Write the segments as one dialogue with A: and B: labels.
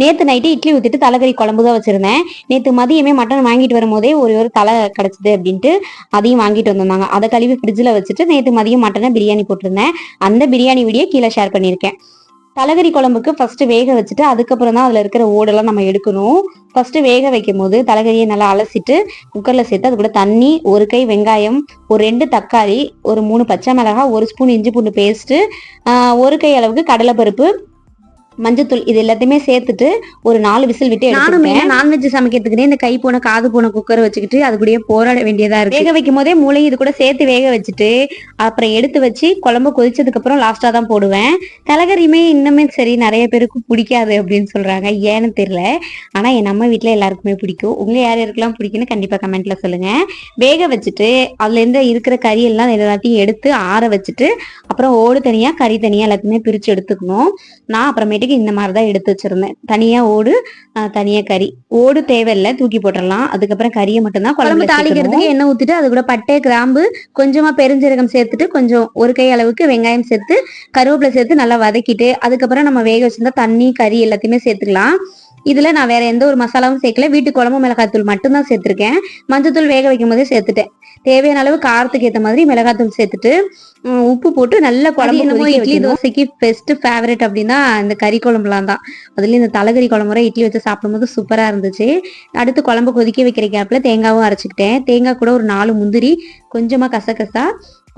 A: நேற்று நைட்டு இட்லி ஊற்றிட்டு தலைகறி குழம்பு தான் வச்சுருந்தேன். நேற்று மதியமே மட்டன் வாங்கிட்டு வரும்போதே ஒரு ஒரு தலை கிடச்சிது அப்படின்ட்டு அதையும் வாங்கிட்டு வந்திருந்தாங்க. அதை கழுவி ஃப்ரிட்ஜில் வச்சுட்டு நேற்று மதியம் மட்டனை பிரியாணி போட்டிருந்தேன். அந்த பிரியாணி வீடியோ கீழே ஷேர் பண்ணியிருக்கேன். தலைகறி குழம்புக்கு ஃபர்ஸ்ட் வேக வச்சுட்டு அதுக்கப்புறம் தான் அதில் இருக்கிற ஓடெல்லாம் நம்ம எடுக்கணும். ஃபர்ஸ்ட் வேக வைக்கும் போது தலைகறியை நல்லா அலசிட்டு குக்கரில் சேர்த்து அது கூட தண்ணி ஒரு கை வெங்காயம் ஒரு ரெண்டு தக்காளி ஒரு மூணு பச்சை மிளகாய் ஒரு ஸ்பூன் இஞ்சி பூண்டு பேஸ்ட்டு ஒரு கை அளவுக்கு கடலைப்பருப்பு மஞ்சத்தூள் இது எல்லாத்தையுமே சேர்த்துட்டு ஒரு நாலு விசில் விட்டு நானுமே நான்வெஜ் சமைக்கிறதுக்குனே இந்த கை போன காது போன குக்கரை வச்சுக்கிட்டு அது கூடயே போராட வேண்டியதா இருக்கு. வேக வைக்கும் போதே மூளை இது கூட சேர்த்து வேக வச்சுட்டு அப்புறம் எடுத்து வச்சு குழம்பு கொதிச்சதுக்கு அப்புறம் லாஸ்டா தான் போடுவேன். தலைகறியுமே இன்னுமே சரி நிறைய பேருக்கு பிடிக்காது அப்படின்னு சொல்றாங்க. ஏன்னு தெரியல. ஆனா என் நம்ம வீட்ல எல்லாருக்குமே பிடிக்கும். உங்க யார் யாருக்கெல்லாம் பிடிக்கும்னு கண்டிப்பா கமெண்ட்ல சொல்லுங்க. வேக வச்சுட்டு அதுல இருந்து இருக்கிற கறி எல்லாம் எல்லாத்தையும் எடுத்து ஆற வச்சுட்டு அப்புறம் ஓடு தனியா கறி தனியா எல்லாத்தையுமே பிரிச்சு எடுத்துக்கணும். நான் அப்புறமேட்டுக்கு இந்த மாதிரி தான் எடுத்து வச்சிருந்தேன். தனியா ஓடு தனியா கறி. ஓடு தேவையில்லை தூக்கி போட்டுடலாம். அதுக்கப்புறம் கறியை மட்டும்தான் குழம்பு தாளிக்கிறதுக்கு எண்ணெய் ஊத்திட்டு அது கூட பட்டை கிராம்பு கொஞ்சமா பெருஞ்சீரகம் சேர்த்துட்டு கொஞ்சம் ஒரு கை அளவுக்கு வெங்காயம் சேர்த்து கருவேப்பிலை சேர்த்து நல்லா வதக்கிட்டு அதுக்கப்புறம் நம்ம வேக வச்சிருந்தா தண்ணி கறி எல்லாத்தையுமே சேர்த்துக்கலாம். இதுல நான் வேற எந்த ஒரு மசாலாவும் சேர்க்கல. வீட்டு குழம்பு மிளகாத்தூள் மட்டும்தான் சேர்த்திருக்கேன். மஞ்சத்தூள் வேக வைக்கும் போதே சேர்த்துட்டேன். தேவையான அளவு காரத்துக்கு ஏத்த மாதிரி மிளகாத்தூள் சேர்த்துட்டு உப்பு போட்டு நல்ல குழம்பு கொதிக்க இட்லி தோசைக்கு பெஸ்ட் ஃபேவரட் அப்படின்னா இந்த கறி குழம்புலாம் தான். அதுலயும் இந்த தலைகறி குழம்புற இட்லி வச்சு சாப்பிடும்போது சூப்பரா இருந்துச்சு. அடுத்து குழம்பு கொதிக்க வைக்கிற கேப்ல தேங்காவும் அரைச்சிக்கிட்டேன். தேங்காய் கூட ஒரு நாலு முந்திரி கொஞ்சமா கசகசா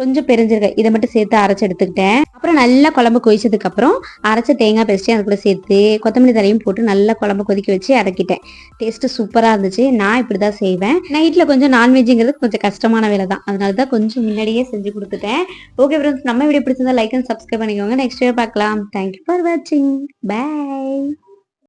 A: கொஞ்சம் பெருஞ்சிருக்க. இதை மட்டும் சேர்த்து அரைச்சி எடுத்துக்கிட்டேன். அப்புறம் நல்லா குழம்பு கொதிச்சதுக்கு அப்புறம் அரைச்ச தேங்காய் பேஸ்ட்டையும் அது கூட சேர்த்து கொத்தமல்லி தரையும் போட்டு நல்லா குழம்பு கொதிக்க வச்சு இறக்கிட்டேன் டேஸ்ட் சூப்பராக இருந்துச்சு. நான் இப்படி தான் செய்வேன். நைட்டில் கொஞ்சம் நான்வெஜ்ங்கிறது கொஞ்சம் கஷ்டமான வேலை தான். அதனால தான் கொஞ்சம் முன்னாடியே செஞ்சு கொடுத்துட்டேன். ஓகே ஃப்ரெண்ட்ஸ் நம்ம வீடியோ பிடிச்சிருந்தா லைக் அண்ட் சப்ஸ்கிரைப் பண்ணிக்கோங்க. நெக்ஸ்ட் வீடியோ பார்க்கலாம். தேங்க்யூ ஃபார் வாட்சிங் பை